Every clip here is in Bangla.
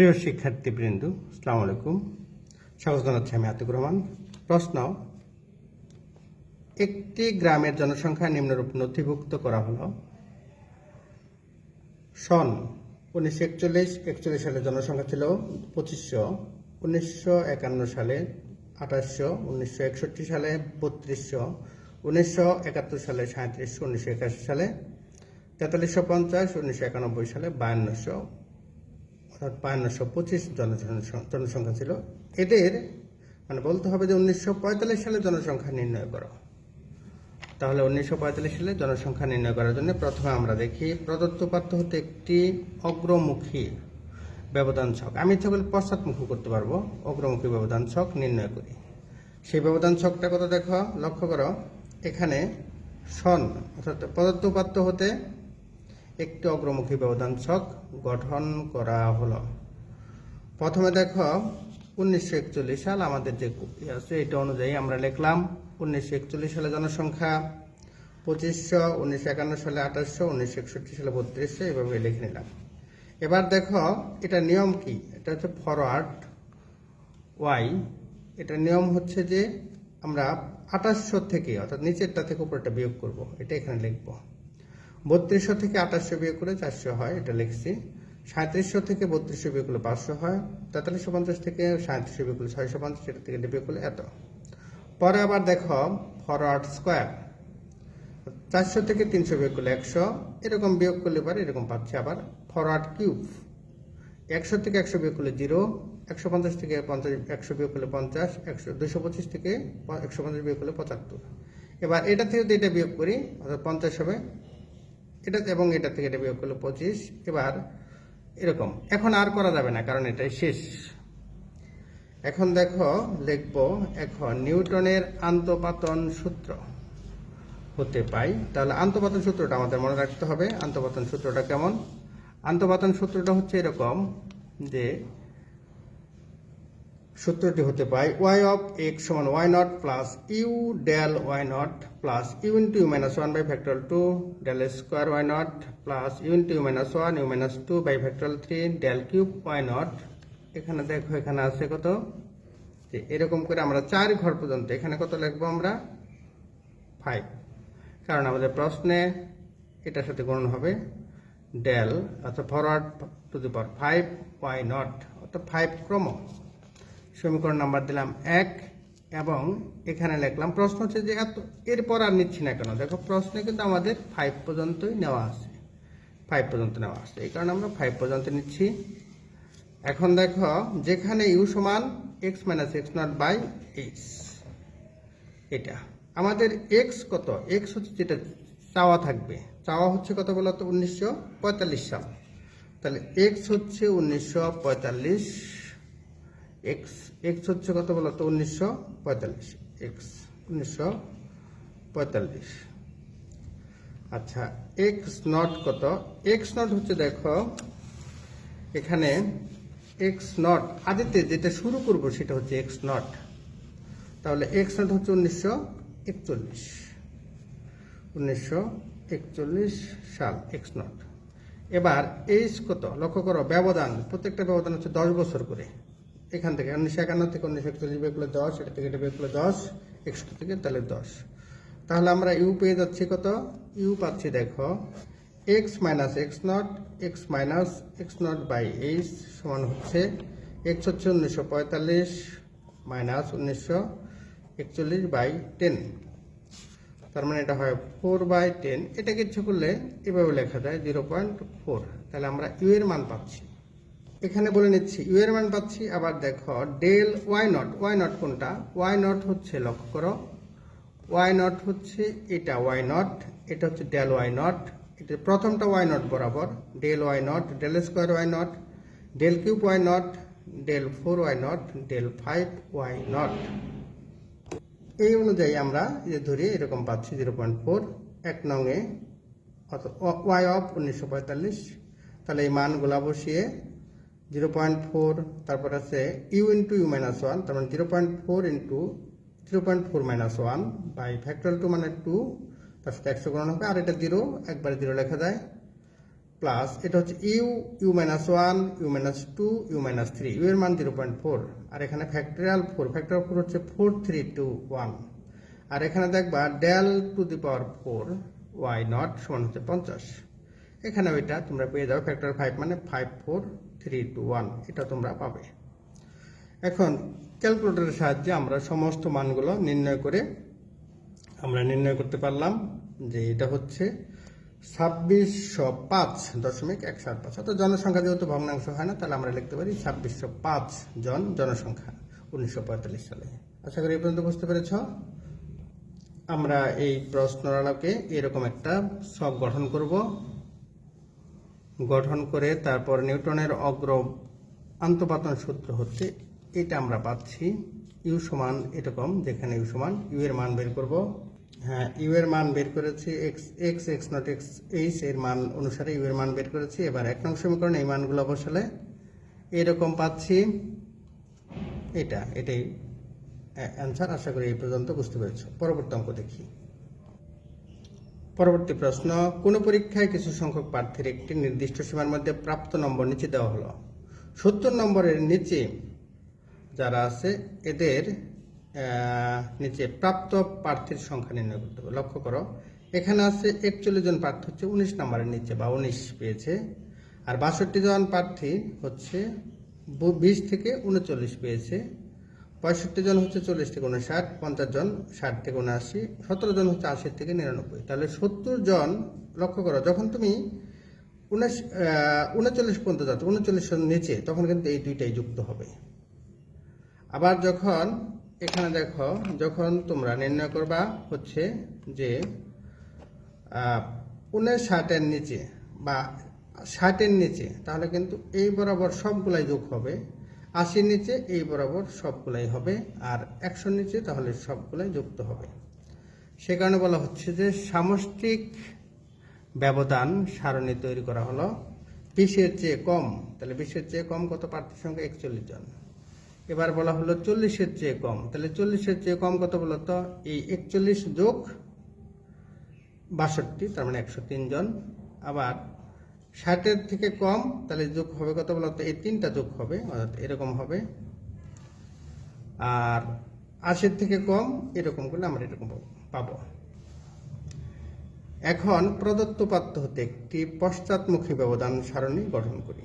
প্রিয় শিক্ষার্থীবৃন্দ, আসসালামু আলাইকুম। স্বাগত জানাচ্ছি আমি আতিকুর রহমান। প্রশ্ন, একটি গ্রামের জনসংখ্যা নিম্নরূপ নথিভুক্ত করা হলো। সন, উনিশশো একচল্লিশ একচল্লিশ সালে জনসংখ্যা ছিল পঁচিশশো, উনিশশো একান্ন সালে আঠাশশো, উনিশশো একষট্টি সালে বত্রিশশো, উনিশশো একাত্তর সালে সাঁত্রিশশো উনিশশো একাশি সালে তেতাল্লিশশো পঞ্চাশ, উনিশশো একানব্বই সালে বায়ান্নশো অর্থাৎ বায়ান্নশো পঁচিশ জন জন- জনসংখ্যা ছিল। এদের মানে বলতে হবে যে উনিশশো পঁয়তাল্লিশ সালে জনসংখ্যা নির্ণয় করো। তাহলে উনিশশো পঁয়তাল্লিশ সালে জনসংখ্যা নির্ণয় করার জন্য প্রথমে আমরা দেখি, প্রদত্ত পাত্র হতে একটি অগ্রমুখী ব্যবধান ছক। আমি ইচ্ছা করলে পশ্চাৎমুখী করতে পারব। অগ্রমুখী ব্যবধান ছক নির্ণয় করি। সেই ব্যবধান ছকটা কত দেখো? লক্ষ্য করো, এখানে সন, অর্থাৎ প্রদত্ত পাত্র হতে একটি অগ্রমুখী ব্যবধান ছক গঠন করা হলো। প্রথমে দেখো, উনিশশো একচল্লিশ সাল আমাদের যে আছে, এটা অনুযায়ী আমরা লিখলাম উনিশশো একচল্লিশ সালে জনসংখ্যা, পঁচিশশো, উনিশশো একান্ন সালে আঠাশশো, উনিশশো একষট্টি সালে বত্রিশশো, এভাবে লিখে নিলাম। এবার দেখো, এটা নিয়ম কি? এটা হচ্ছে ফরওয়ার্ড ওয়াই এটা নিয়ম হচ্ছে যে আমরা আঠাশশো থেকে, অর্থাৎ নিচেরটা থেকে উপরটা বিয়োগ করব, এটা এখানে লিখব। বত্রিশশো থেকে আঠাশশো বিয়ে করে চারশো হয়, এটা লিখছি। সাঁত্রিশশো থেকে বত্রিশশো বিয়োগ করলে পাঁচশো হয়, তেতাল্লিশশো পঞ্চাশ থেকে সাঁত্রিশশো বিয়োগ করলে ছয়শো পঞ্চাশ, এটা থেকে বিয়োগ করলে এত। পরে আবার দেখো ফরওয়ার্ড স্কোয়ার চারশো থেকে তিনশো বিয়োগ করলে একশো, এরকম বিয়োগ করলে পারে এরকম পাচ্ছে আবার ফরওয়ার্ড কিউব একশো থেকে একশো বিয়োগ করলে জিরো, একশো পঞ্চাশ থেকে পঞ্চাশ, একশো বিয়োগ করলে পঞ্চাশ, একশো দুশো পঁচিশ থেকে একশো পঞ্চাশ বিয়োগ করলে পঁচাত্তর। এবার এটা থেকে যদি এটা বিয়োগ করি, অর্থাৎ পঞ্চাশ হবে এটা এবং এটা থেকে এটা বিয়োগ করলে পঁচিশ, এবার এরকম। এখন আর করা যাবে না, কারণ এটাই শেষ। এখন দেখো, লিখব এখন নিউটনের আন্তপাতন সূত্র হতে পাই। তাহলে আন্তপাতন সূত্রটা আমাদের মনে রাখতে হবে। আন্তপাতন সূত্রটা কেমন? আন্তপাতন সূত্রটা হচ্ছে এরকম যে সূত্রটি হতে পাই ওয়াই অফ এক্স সমান y nought plus u del y nought plus u into u minus one by factorial two del square y nought plus u into u minus one u minus two by factorial three del cube y nought এখানে দেখো, এখানে আছে কত? যে এরকম করে আমরা চার ঘর পর্যন্ত এখানে কত লিখব আমরা? ফাইভ কারণ আমাদের প্রশ্নে এটার সাথে গণন হবে ডেল অর্থাৎ forward to the power five y nought অর্থাৎ ফাইভ ক্রম। সমীকরণ নাম্বার দিলাম এক, এবং এখানে লিখলাম, প্রশ্ন হচ্ছে যে এত, এরপর আর নিচ্ছি না কেন? দেখো, প্রশ্নে কিন্তু আমাদের ফাইভ পর্যন্তই নেওয়া আছে। ফাইভ পর্যন্ত নেওয়া আছে। এই কারণে আমরা ফাইভ পর্যন্ত নিচ্ছি। এখন দেখো, যেখানে ইউ সমান x minus x nought by h এটা। আমাদের এক্স কত? এক্স হচ্ছে যেটা চাওয়া থাকবে। চাওয়া হচ্ছে কত বলতো? উনিশশো পঁয়তাল্লিশ সাল। তাহলে এক্স হচ্ছে উনিশশো পঁয়তাল্লিশ এক্স এক্স হচ্ছে কত বলতো উনিশশো পঁয়তাল্লিশ। এক্স উনিশশো পঁয়তাল্লিশ। আচ্ছা এক্স নট কত? এক্স নট হচ্ছে দেখো, এখানে এক্স নট আদিতে যেটা শুরু করব সেটা হচ্ছে এক্স নট তাহলে এক্স নট হচ্ছে উনিশশো একচল্লিশ। উনিশশো একচল্লিশ সাল এক্স নট এবার এইচ কত? লক্ষ্য করো, ব্যবধান, প্রত্যেকটা ব্যবধান হচ্ছে দশ বছর করে। এখান থেকে উনিশশো একান্ন থেকে উনিশশো একচল্লিশ বের করলে দশ, এটা থেকে এটা বের করলে দশ একশো থেকে তাহলে দশ। তাহলে আমরা ইউ পেয়ে যাচ্ছি কত? ইউ পাচ্ছি দেখো x minus x nought x minus x nought by h সমান হচ্ছে এক্স হচ্ছে উনিশশো পঁয়তাল্লিশ মাইনাস উনিশশো একচল্লিশ বাই টেন তার মানে এটা হয় ফোর বাই টেন এটাকে ইচ্ছে করলে এভাবে লেখা যায় জিরো পয়েন্ট ফোর তাহলে আমরা ইউ এর মান পাচ্ছি। এখানে বলে নিচ্ছি ইউ এর মান পাচ্ছি, আবার দেখো del y nought y nought কোনটা? ওয়াই নট হচ্ছে, লক্ষ্য করো ওয়াই নট হচ্ছে, এটা ওয়াই নট এটা হচ্ছে ডেল ওয়াই নট এটা প্রথমটা ওয়াই নট বরাবর del y nought del square y nought del cube y nought del four y nought del five y nought এই অনুযায়ী আমরা যে ধরি, এরকম পাচ্ছি জিরো পয়েন্ট ফোর এক নঙে ওয়াই অফ উনিশশো পঁয়তাল্লিশ। তাহলে এই মানগুলা বসিয়ে জিরো পয়েন্ট ফোর তারপর আছে u into u minus one তার মানে zero point four into zero point four minus one by factorial two মানে টু তার সাথে একশো গ্রহণ হবে, আর এটা জিরো একবারে জিরো লেখা যায়। প্লাস এটা হচ্ছে u u minus one u minus two u minus three u এর মান জিরো পয়েন্ট ফোর আর এখানে ফ্যাক্টরিয়াল ফোর ফ্যাক্টরিয়াল ফোর হচ্ছে ফোর থ্রি টু ওয়ান আর এখানে দেখবা del to the power four y nought সমান হচ্ছে পঞ্চাশ। এখানে ওইটা তোমরা পেয়ে যাও ফ্যাক্টর ফাইভ মানে five four three two one এটা তোমরা পাবে। এখন ক্যালকুলেটরের সাহায্যে আমরা সমস্ত মানগুলো নির্ণয় করে আমরা নির্ণয় করতে পারলাম যে এটা হচ্ছে ছাব্বিশশো পাঁচ দশমিক এক সাত পাঁচ। অর্থাৎ জনসংখ্যা যেহেতু ভগ্নাংশ হয় না, তাহলে আমরা লিখতে পারি ছাব্বিশশো পাঁচ জন জনসংখ্যা উনিশশো পঁয়তাল্লিশ সালে। আশা করি এই পর্যন্ত বুঝতে পেরেছ? আমরা এই প্রশ্নের আলোকে এরকম একটা সব গঠন করব। গঠন করে তারপর নিউটনের অগ্র আন্তপাতন সূত্র হচ্ছে এটা আমরা পাচ্ছি। ইউ সমান এরকম, যেখানে ইউ সমান ইউ এর মান বের করব। হ্যাঁ ইউ এর মান বের করেছি x x x nought x h এর মান অনুসারে ইউ এর মান বের করেছি। এবার এক নং সমীকরণ এই মানগুলো বসালে এরকম পাচ্ছি। এটা, এটাই অ্যান্সার আশা করি এই পর্যন্ত বুঝতে পেরেছ। পরবর্তী অঙ্ক দেখি। পরবর্তী প্রশ্ন, কোন পরীক্ষায় কিছু সংখ্যক প্রার্থীর একটি নির্দিষ্ট সীমার মধ্যে প্রাপ্ত নম্বর নিচে দেওয়া হলো? সত্তর নম্বরের নিচে যারা আছে, এদের নিচে প্রাপ্ত প্রার্থীর সংখ্যা নির্ণয় করতে হবে। লক্ষ্য করো, এখানে আছে একচল্লিশ জন প্রার্থী হচ্ছে উনিশ নম্বরের নিচে বা উনিশ পেয়েছে। আর বাষট্টি জন প্রার্থী হচ্ছে বিশ থেকে উনচল্লিশ পেয়েছে। পঁয়ষট্টি জন হচ্ছে চল্লিশ থেকে উনষাট পঞ্চাশ জন ষাট থেকে উনআশি সতেরো জন হচ্ছে আশি থেকে নিরানব্বই। তাহলে সত্তর জন লক্ষ্য করো, যখন তুমি উনিশ উনচল্লিশ পর্যন্ত যাচ্ছ উনচল্লিশের নিচে, তখন কিন্তু এই দুইটাই যুক্ত হবে। আবার যখন এখানে দেখো, যখন তোমরা নির্ণয় করবা হচ্ছে যে উনিশ ষাটের নিচে বা ষাটের নিচে, তাহলে কিন্তু এই বরাবর সবগুলাই যোগ হবে। আশির নিচে এই বরাবর সবগুলাই হবে আর একশোর নিচে তাহলে সবগুলাই যুক্ত হবে। সে কারণে বলা হচ্ছে যে সামষ্টিক ব্যবধান সারণী তৈরি করা হলো। বিশের চেয়ে কম, তাহলে বিশের চেয়ে কম কত প্রার্থীর সংখ্যা? একচল্লিশ জন। এবার বলা হলো চল্লিশের চেয়ে কম, তাহলে চল্লিশের চেয়ে কম কত বলতো? এই একচল্লিশ যোগ বাষট্টি, তার মানে একশো তিন জন। আবার ষাটের থেকে কম, তাহলে যোগ হবে কত বলতো এই তিনটা যোগ হবে, অর্থাৎ এরকম হবে। আর আশির থেকে কম, এরকম করলে আমরা এরকম পাবো এখন প্রদত্ত পাত্র হতে একটি পশ্চাৎমুখী ব্যবধান সারণী গঠন করি।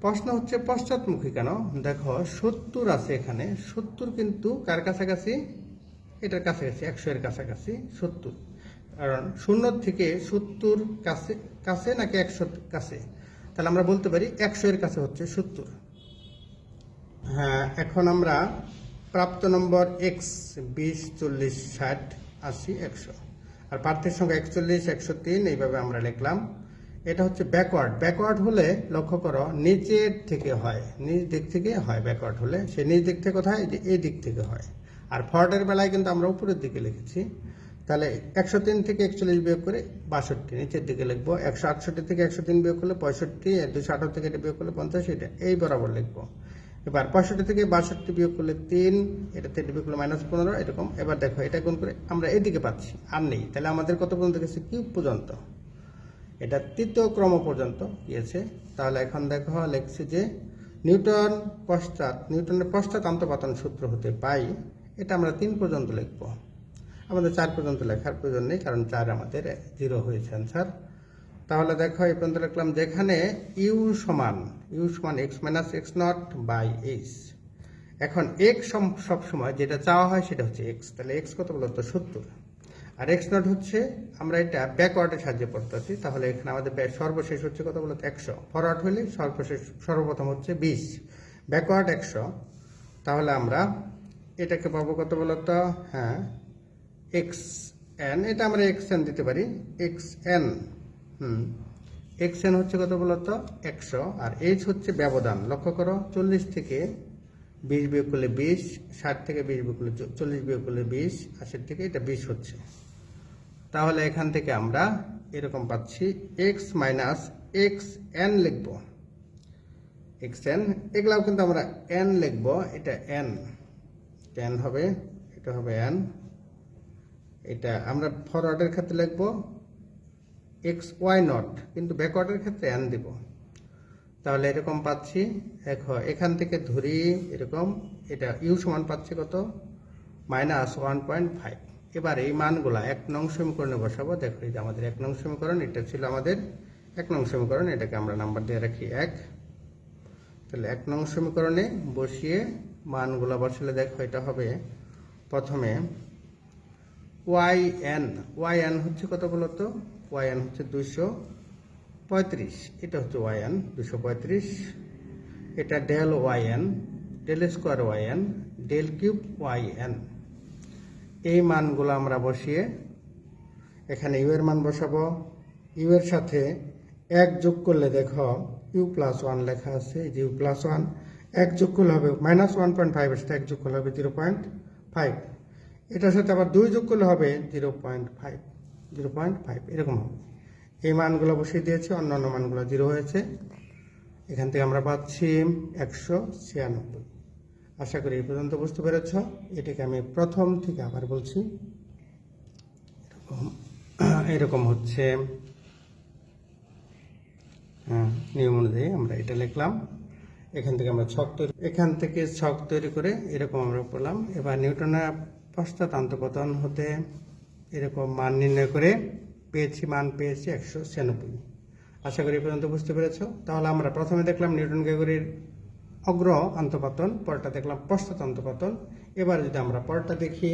প্রশ্ন হচ্ছে, পশ্চাৎমুখী কেন? দেখো, সত্তর আছে এখানে। সত্তর কিন্তু কার কাছাকাছি? এটার কাছাকাছি, একশো এর কাছাকাছি, সত্তর। কারণ শূন্য থেকে সত্তর কাছে কাছে নাকি একশো কাছে? তাহলে আমরা বলতে পারি একশো এর কাছে হচ্ছে সত্তর। হ্যাঁ এখন আমরা প্রাপ্ত নম্বর এক্স বিশ, চল্লিশ, ষাট, আশি, একশো। আর প্রার্থীর সংখ্যা একচল্লিশ, একশো তিন, এইভাবে আমরা লিখলাম। এটা হচ্ছে ব্যাকওয়ার্ড ব্যাকওয়ার্ড হলে লক্ষ্য করো, নিচের থেকে হয়। নিজ দিক থেকে হয় ব্যাকওয়ার্ড হলে। সে নিজ দিক থেকে কোথায়? যে এই দিক থেকে হয়। আর ফরওয়ার্ডের বেলায় কিন্তু আমরা উপরের দিকে লিখেছি। তাহলে একশো তিন থেকে একচল্লিশ বিয়োগ করে বাষট্টি, নিচের দিকে লিখব একশো আটষট্টি থেকে একশো তিন বিয়োগ করলে পঁয়ষট্টি দুশো আঠারো থেকে এটা বিয়োগ করলে পঞ্চাশ, এটা এই বরাবর লিখব। এবার পঁয়ষট্টি থেকে বাষট্টি বিয়োগ করলে তিন, এটা থেকে বিয়োগ করলে মাইনাস পনেরো, এরকম। এবার দেখো, এটা গুণ করে আমরা এদিকে পাচ্ছি, আর নেই। তাহলে আমাদের কত পর্যন্ত গেছে? কিউব পর্যন্ত। এটা তৃতীয় ক্রম পর্যন্ত গিয়েছে। তাহলে এখন দেখো, লিখছে যে নিউটন পশ্চাৎ, নিউটনের পশ্চাৎ আন্তপাতন সূত্র হতে পাই, এটা আমরা তিন পর্যন্ত লিখব। আমাদের চার পর্যন্ত লেখার প্রয়োজন নেই, কারণ চার আমাদের জিরো হয়েছে অ্যান্সার তাহলে দেখো, এই পর্যন্ত লিখলাম যেখানে ইউ সমান ইউ সমান x minus x nought by h এখন এক্স সব সময় যেটা চাওয়া হয় সেটা হচ্ছে এক্স তাহলে এক্স কত বলতো সত্তর। আর এক্স নট হচ্ছে, আমরা এটা ব্যাকওয়ার্ডের সাহায্যে পড়তেছি, তাহলে এখানে আমাদের সর্বশেষ হচ্ছে কত বলতো একশো। ফরওয়ার্ড হলে সর্বশেষ, সর্বপ্রথম হচ্ছে বিশ। ব্যাকওয়ার্ড একশো, তাহলে আমরা এটাকে পাবো কত বলতো হ্যাঁ এক্স এন এটা আমরা এক্স এন দিতে পারি। এক্স এন হুম এক্স এন হচ্ছে কত বলতো একশো। আর এইচ হচ্ছে ব্যবধান। লক্ষ্য করো, চল্লিশ থেকে বিশ বিয়োগ করলে বিশ, ষাট থেকে বিশ বিয়োগ করলে চল্লিশ বিয়োগ করলে বিশ, আশির থেকে এটা বিশ হচ্ছে। তাহলে এখান থেকে আমরা এরকম পাচ্ছি এক্স মাইনাস এক্স এন লিখব। এক্স এন এগুলাও কিন্তু আমরা এন লিখব, এটা এন এন হবে, এটা হবে এন এটা আমরা ফরওয়ার্ডের ক্ষেত্রে লিখব এক্স ওয়াই নট কিন্তু ব্যাকওয়ার্ডের ক্ষেত্রে এন দিব। তাহলে এরকম পাচ্ছি, দেখো, এখান থেকে ধরি, এরকম, এটা ইউ সমান পাচ্ছি কত? মাইনাস ওয়ান পয়েন্ট ফাইভ এবার এই মানগুলা এক নং সমীকরণে বসাবো, দেখো এই যে আমাদের এক নং সমীকরণ, এটা ছিল আমাদের এক নং সমীকরণ, এটাকে আমরা নাম্বার দিয়ে রাখি এক। তাহলে এক নং সমীকরণে বসিয়ে মানগুলো বসালে দেখো এটা হবে, প্রথমে ওয়াই এন ওয়াই এন হচ্ছে কত বলতো ওয়াই এন হচ্ছে দুইশো পঁয়ত্রিশ। এটা হচ্ছে ওয়াই এন দুশো পঁয়ত্রিশ। এটা del y n del square y n del cube y n এই মানগুলো আমরা বসিয়ে এখানে ইউ এর মান বসাবো। ইউ এর সাথে এক যোগ করলে দেখো ইউ প্লাস ওয়ান লেখা আছে, এই যে ইউ প্লাস ওয়ান এক যোগ করলে হবে মাইনাস ওয়ান পয়েন্ট ফাইভের সাথে এক যোগ করলে হবে জিরো পয়েন্ট ফাইভ এটার সাথে আবার দুই যোগ করলে হবে zero point five zero point five এরকম হবে। এই মানগুলো বসিয়ে দিয়েছি অন্যান্য মানগুলো জিরো হয়েছে। এখান থেকে আমরা পাচ্ছি একশো ছিয়ানব্বই। আশা করি এই পর্যন্ত বুঝতে পেরেছ। এটাকে আমি প্রথম থেকে আবার বলছি। এরকম এরকম হচ্ছে। হ্যাঁ, নিয়ম অনুযায়ী আমরা এটা লিখলাম। এখান থেকে আমরা ছক তৈরি এখান থেকে ছক তৈরি করে এরকম আমরা পেলাম এবার নিউটনের পশ্চাৎ আন্তপতন হতে এরকম মান নির্ণয় করে পেয়েছি, মান পেয়েছি একশো ছিয়ানব্বই। আশা করি পর্যন্ত বুঝতে পেরেছ। তাহলে আমরা প্রথমে দেখলাম নিউটন গ্যাগরির অগ্র অন্তপাতন পরটা দেখলাম পশ্চাৎ অন্তপাতন এবার যদি আমরা পরটা দেখি